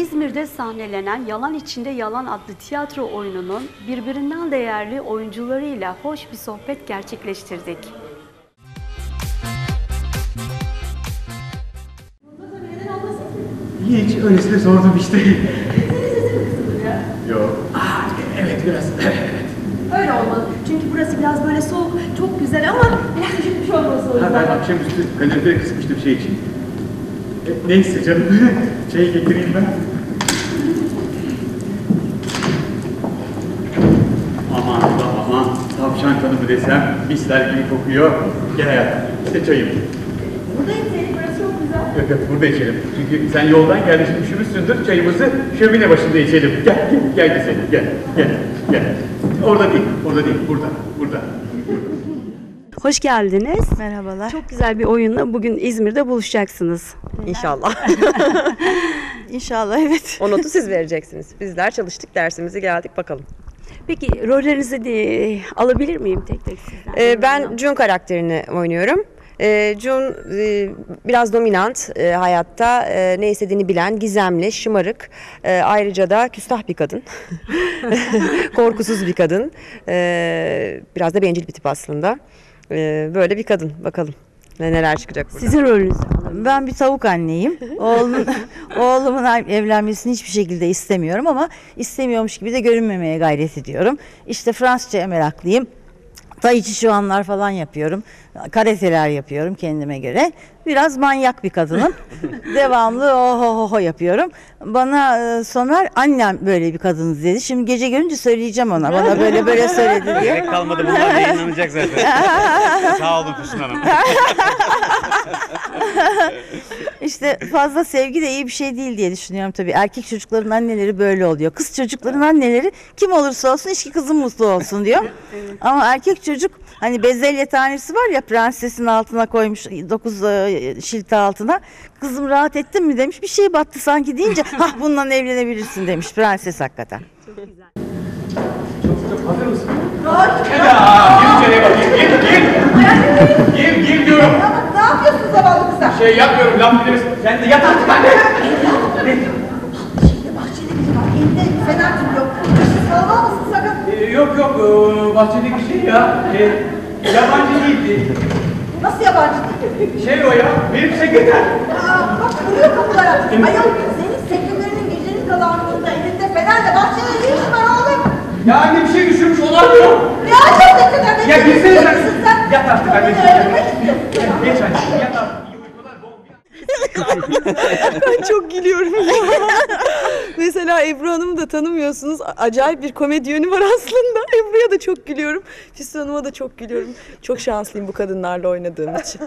İzmir'de sahnelenen Yalan İçinde Yalan adlı tiyatro oyununun birbirinden değerli oyuncularıyla hoş bir sohbet gerçekleştirdik. Hiç öylesine sordum işte. Yok. Aa, evet biraz. Öyle olmalı. Çünkü burası biraz böyle soğuk, çok güzel ama biraz üşütmüş olması o Ha, ben akşamüstü kaloriferi kısmıştım şey için. E, neyse canım. Çay getireyim ben. Aman da aman. Tavşan kanı mı desem misler gibi kokuyor. Gel hayatım. İşte çayım. Buradayım senin, burası çok güzel. Yok yok burada içelim. Çünkü sen yoldan geldin şimdi üşümüşsündür. Çayımızı şömine başında içelim. Gel gel gel güzelim gel gel gel. Orada değil, orada değil, burada, burada. Hoş geldiniz. Merhabalar. Çok güzel bir oyunla bugün İzmir'de buluşacaksınız. İnşallah. İnşallah evet. O notu siz vereceksiniz. Bizler çalıştık dersimizi geldik bakalım. Peki rollerinizi de alabilir miyim tek tek sizden? Ee, ben Jun karakterini oynuyorum. Ee, Jun e, biraz dominant e, hayatta e, ne istediğini bilen, gizemli, şımarık. E, ayrıca da küstah bir kadın. Korkusuz bir kadın. E, biraz da bencil bir tip aslında. E, böyle bir kadın. Bakalım ne neler çıkacak burada. Sizin rolünüzü alalım. Ben bir tavuk anneyim. Oğlumun, oğlumun evlenmesini hiçbir şekilde istemiyorum ama istemiyormuş gibi de görünmemeye gayret ediyorum. İşte Fransızca'ya meraklıyım. Tai chi şu anlar falan yapıyorum. Karateler yapıyorum kendime göre. Biraz manyak bir kadınım. Devamlı oho ho ho yapıyorum. Bana e, Somer annem böyle bir kadınız dedi. Şimdi gece görünce söyleyeceğim ona. Bana böyle böyle söyledi diye. Gerek kalmadı bunlar yayınlanacak zaten. Sağ olun Füsun Hanım. İşte fazla sevgi de iyi bir şey değil diye düşünüyorum tabii. Erkek çocukların anneleri böyle oluyor. Kız çocukların anneleri kim olursa olsun eşki kızım mutlu olsun diyor. Ama erkek çocuk hani bezelye tanesi var ya prensesin altına koymuş dokuz e, şilti altına. Kızım rahat ettin mi demiş. Bir şey battı sanki deyince hah bununla evlenebilirsin demiş prenses hakikaten. Hazır mısın? Ya, gir içeriye bakayım, gir, gir. Gir, gir diyorum. Ne yapıyorsun zavallı kıza? Şey yapmıyorum, laf dinlemesi. Sen de yat artık anne. Şimdi bahçede biri var, elinde fener tutuyor. Salma mısın sakın? Ee, yok yok, ee, bahçedeki şey ya. Ee, yabancı değildi. Nasıl yabancı değil? Şey o ya, benim sekreter. Aa, bak vuruyor kapılara. Ayol, senin sekreterinin gecenin kalanlığında elinde fenerle bahçede ne işin var oğlum? Ya olamıyor. Ne acaba sekreter? Ya girsene sen. Yat artık anne. Geç anne, yat artık. Ben çok gülüyorum. Mesela Ebru Hanım'ı da tanımıyorsunuz. Acayip bir komedi yönü var aslında. Ebru'ya da çok gülüyorum. Füsun Hanım'a da çok gülüyorum. Çok şanslıyım bu kadınlarla oynadığım için.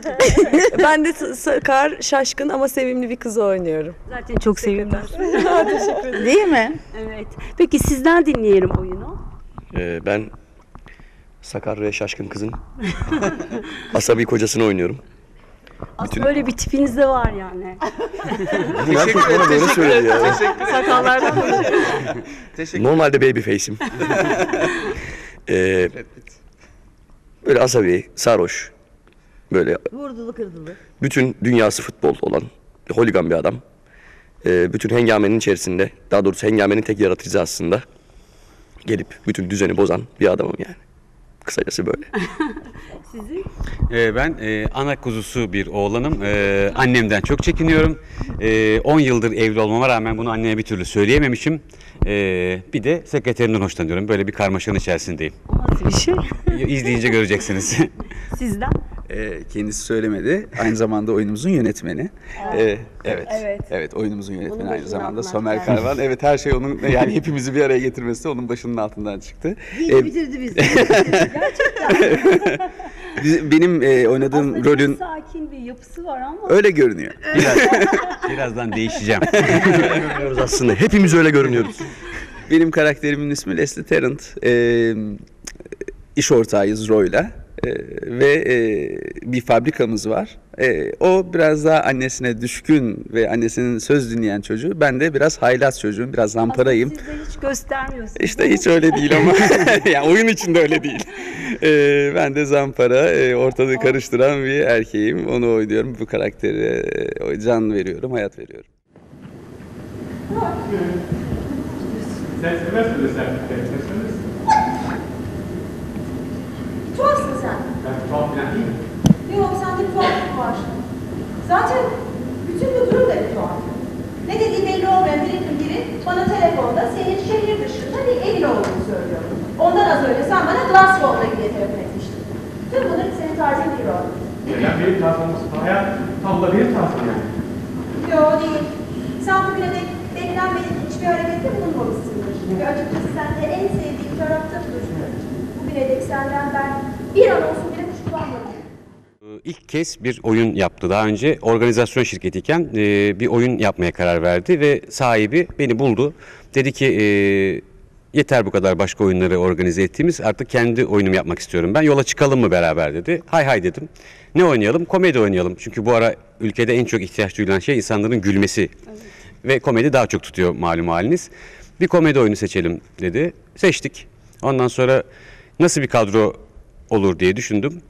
ben de sakar, şaşkın ama sevimli bir kızı oynuyorum. Zaten çok sevindim. Değil mi? Evet. Peki sizden dinleyelim oyunu. Ee, ben Sakar ve Şaşkın Kız'ın asabi kocasını oynuyorum. Aslında öyle bir tipiniz de var yani. Herkes bana böyle söyledi ya. Sakallardan Normalde baby face'im. Ee, böyle asabi, sarhoş. Böyle Vurdulu kırdılı. bütün dünyası futbol olan holigan bir adam. Ee, bütün hengamenin içerisinde, daha doğrusu hengamenin tek yaratıcısı aslında. Gelip bütün düzeni bozan bir adamım yani. Kısacası böyle. Ee, ben e, ana kuzusu bir oğlanım. Ee, annemden çok çekiniyorum. Ee, 10 yıldır evli olmama rağmen bunu anneye bir türlü söyleyememişim. Ee, bir de sekreterimden hoşlanıyorum. Böyle bir karmaşanın içerisindeyim. nasıl bir şey? İzleyince göreceksiniz. Sizden? Ee, kendisi söylemedi. Aynı zamanda oyunumuzun yönetmeni. Ee, evet. evet. oyunumuzun yönetmeni aynı zamanda Somer Karvan. Evet her şey onun yani hepimizi bir araya getirmesi onun başının altından çıktı. Ee, Bitirdi bizi. benim e, oynadığım Aslında rolün çok sakin bir yapısı var ama. öyle görünüyor. Biraz, birazdan değişeceğim. Görünüyoruz aslında. Hepimiz öyle görünüyoruz. Benim karakterimin ismi Leslie Tarrant. Ee, iş ortağıyız Roy'la. Ee, ve e, bir fabrikamız var. Ee, o biraz daha annesine düşkün ve annesinin söz dinleyen çocuğu. Ben de biraz haylaz çocuğum, biraz zamparayım. Siz de hiç göstermiyorsunuz. İşte hiç öyle değil ama yani oyun içinde öyle değil. Ee, ben de zampara, e, ortalığı karıştıran bir erkeğim. Onu oynuyorum. Bu karaktere e, can veriyorum, hayat veriyorum. Sen sen. Tuhafsın sen. Ben tuhaf falan değilim. Yok sende bir tuhaflık var. Zaten bütün bu durum da bir tuhaf. Ne dediği belli olmayan birinin biri bana telefonda senin şehir dışında bir evin olduğunu söylüyor. Ondan az önce sen bana Glasgow'la ilgili telefon etmiştin. Tüm bunlar senin tarzın bir o. Yani benim tarzım olsun. Hayat tam da benim tarzım yani. Yok değil. Sen bugüne dek beklenmedik hiçbir harekette bulunmamışsındır. Ve açıkçası sen de en sevdiğim tarafta duruyorsun. Bugüne dek senden bir an olsun bile kuşkulanmadım. Ee, İlk kez bir oyun yaptı. Daha önce organizasyon şirketiyken e, bir oyun yapmaya karar verdi ve sahibi beni buldu. Dedi ki e, yeter bu kadar başka oyunları organize ettiğimiz artık kendi oyunumu yapmak istiyorum. Ben yola çıkalım mı beraber dedi. Hay hay dedim. Ne oynayalım? Komedi oynayalım. Çünkü bu ara ülkede en çok ihtiyaç duyulan şey insanların gülmesi. Ve komedi daha çok tutuyor malum haliniz. Bir komedi oyunu seçelim dedi. Seçtik. Ondan sonra nasıl bir kadro olur diye düşündüm.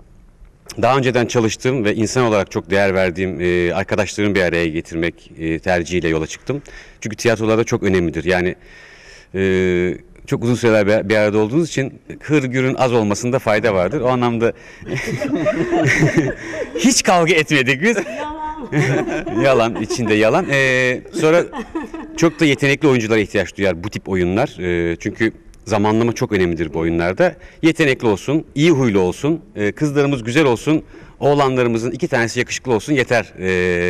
Daha önceden çalıştığım ve insan olarak çok değer verdiğim e, arkadaşlarımı bir araya getirmek e, tercihiyle yola çıktım. Çünkü tiyatrolarda çok önemlidir. Yani e, çok uzun süreler bir- arada olduğunuz için hır gürün az olmasında fayda vardır. O anlamda hiç kavga etmedik biz. yalan, içinde yalan. E, sonra çok da yetenekli oyunculara ihtiyaç duyar bu tip oyunlar. E, çünkü zamanlama çok önemlidir bu oyunlarda. Yetenekli olsun, iyi huylu olsun, e, kızlarımız güzel olsun, oğlanlarımızın iki tanesi yakışıklı olsun yeter e,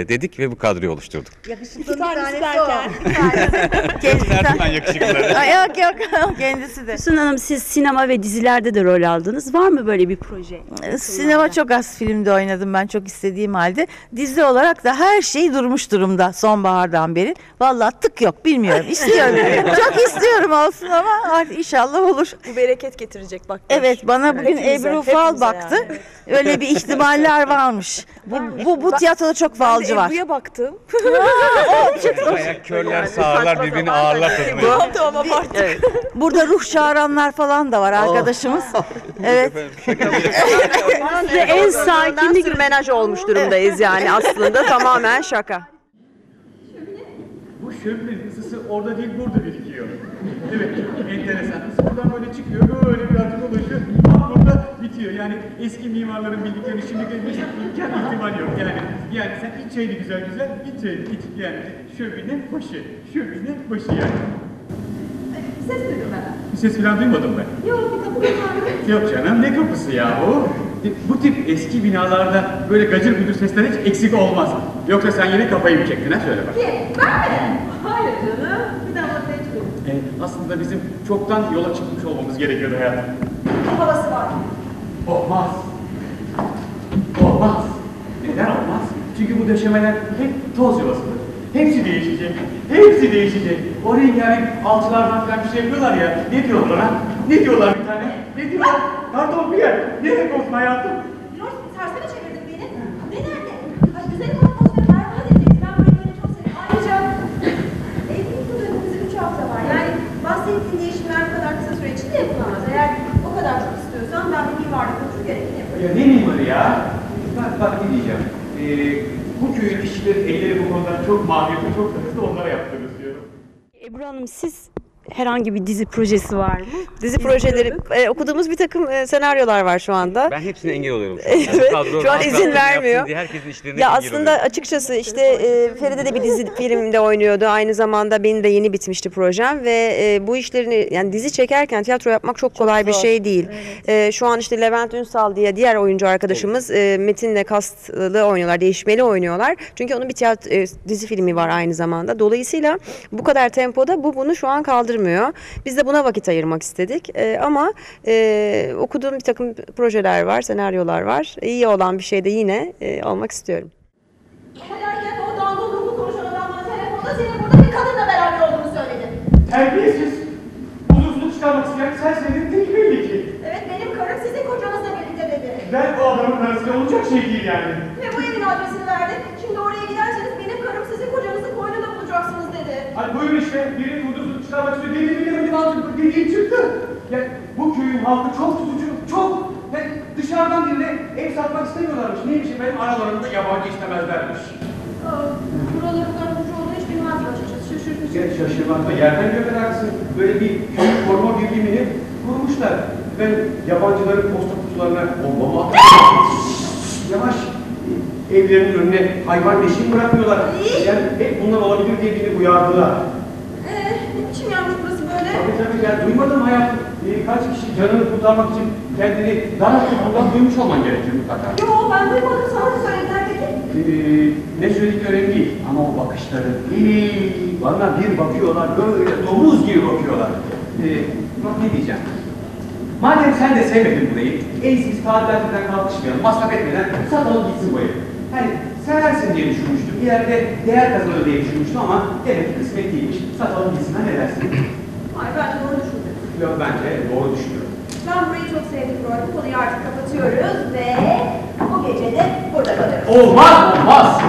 dedik ve bu kadroyu oluşturduk. Yakışıklı bir tanesi tanesi o. derken? Bir tanesi. Kendisi. yakışıklıları. Ay, yok yok kendisi de. Füsun Hanım siz sinema ve dizilerde de rol aldınız. Var mı böyle bir proje? Sinema çok az filmde oynadım ben çok istediğim halde. Dizi olarak da her şey durmuş durumda sonbahardan beri. Vallahi tık yok bilmiyorum istiyorum. çok istiyorum olsun ama artık inşallah olur. Bu bereket getirecek bak. Evet bana bugün Hepimize, Ebru Fal hepimize baktı. yani. Öyle bir ihtimaller varmış. Bu, bu, bu tiyatroda çok falcı var. Ebru'ya baktım. Ayak körler sağırlar birbirini ağırlar tadına. Tamam tamam abarttık. Burada ruh çağıranlar falan da var arkadaşımız. Evet. Size en sakinlik sürmenaj olmuş durumdayız yani aslında tamamen şaka. Bu şöminenin ısısı orada değil burada birikiyor. Evet, enteresan. Isı buradan böyle çıkıyor, böyle bir atık oluşuyor. Ama burada bitiyor. Yani eski mimarların bildiklerini şimdi imkan ihtimal yok. Yani yani sen iç çayını güzel güzel, iç çayını iç. Yani şömine başı, şömine başı yani. Ses duydum ben. Bir ses falan duymadım ben. Yok bir kapı kapandı. Yok canım ne kapısı ya bu? Bu tip eski binalarda böyle gacır güdür sesler hiç eksik olmaz. Yoksa sen yine kafayı mı çektin ha söyle bak. Kim? Ben mi? Hayır canım. Bir daha ortaya çıkıyorum. E, aslında bizim çoktan yola çıkmış olmamız gerekiyordu hayatım. Havası var. Olmaz. Olmaz. Neden olmaz? Çünkü bu döşemeler hep toz yuvasıdır. Hepsi değişecek. Hepsi değişecek. O rengarenk alçılardan falan bir şey yapıyorlar ya. Ne diyorlar ha? Ne diyorlar bir tane? Ne diyorlar? Pardon bir yer. Ne demek olsun hayatım? Yok tersine çevirdin beni. Ne nerede? Ay güzel atmosfer berbat edecekti. Ben burayı böyle çok seviyorum. Ayrıca evlilik yıllarımızın üç hafta var. Yani bahsettiğin değişimler bu kadar kısa süre içinde yapılamaz. Eğer o kadar çok istiyorsan ben bir mimarlık konusu gerekeni yaparım. Ya ne mimarı ya? Bak bak ne diyeceğim. Ee, bu köyün işçileri elleri bu konuda çok da onlara yaptırırız diyorum. Ebru Hanım siz herhangi bir dizi projesi var mı? Dizi projeleri, e, okuduğumuz bir takım e, senaryolar var şu anda. Ben hepsine engel oluyorum. Evet, Kadro şu an izin vermiyor. diye herkesin işlerine Ya engel aslında oluyorum. açıkçası işte e, Feride de bir dizi filmde oynuyordu. Aynı zamanda benim de yeni bitmişti projem ve e, bu işlerini yani dizi çekerken tiyatro yapmak çok kolay bir şey değil. E, şu an işte Levent Ünsal diye diğer oyuncu arkadaşımız e, Metin'le kastlı oynuyorlar, değişmeli oynuyorlar. Çünkü onun bir tiyatro, e, dizi filmi var aynı zamanda. Dolayısıyla bu kadar tempoda bu bunu şu an kaldırmıyor. Biz de buna vakit ayırmak istedik. E, ama e, okuduğum bir takım projeler var, senaryolar var. İyi olan bir şey de yine e, olmak istiyorum. Felaket o dangolurlu konuşan adam bana telefonda senin burada bir kadınla beraber olduğunu söyledi. Terbiyesiz. Huzursuzluk çıkarmak isteyen sensin tek belli ki. Evet benim karım sizin kocanızla birlikte dedi. Ben o adamın karısıyla olacak şey değil yani. Ve bu evin adresini verdi. Şimdi oraya giderseniz benim karım sizin kocanızı koynunda bulacaksınız dedi. Hadi buyur işte birinin huzursuzluk çıkarmak istiyor. Dediğimi Dediğim çıktı. Ya bu köyün halkı çok tutucu, çok. Ve dışarıdan birine ev satmak istemiyorlarmış. Neymiş efendim aralarında yabancı istemezlermiş. Aa, Buraların karımcı olduğunu hiç bilmezdim açıkçası. düşürtecek. Ya şaşırmakta yerden göğe haklısın. Böyle bir köy koruma birliğini kurmuşlar. Ben yabancıların posta kutularına bomba mı? Yavaş. Evlerinin önüne hayvan leşini bırakıyorlar. Yani hep bunlar olabilir diye beni uyardılar. Ee, ne biçim yalnız böyle? Tabii tabii ya duymadım hayatım. Ee, kaç kişi canını kurtarmak için kendini dar atıyor. Bundan duymuş olman gerekir mutlaka. Yo ben duymadım sana söylediler peki. Ee, ne söyledikleri önemli değil ama o bakışları iyi, bana bir bakıyorlar böyle domuz gibi bakıyorlar. Ee, bak ne diyeceğim. Madem sen de sevmedin burayı, en iyisi biz tadilatından kalkışmayalım, masraf etmeden satalım gitsin bu evi. Hani seversin diye düşünmüştüm, bir yerde değer kazanır diye düşünmüştüm ama demek ki kısmet değilmiş. Satalım gitsin, ne dersin? Hayır bence doğru düşündün. Yok bence doğru düşünüyorum. Ben burayı çok sevdim. Bu konuyu artık kapatıyoruz ve bu gece de burada kalıyoruz. Olmaz, olmaz.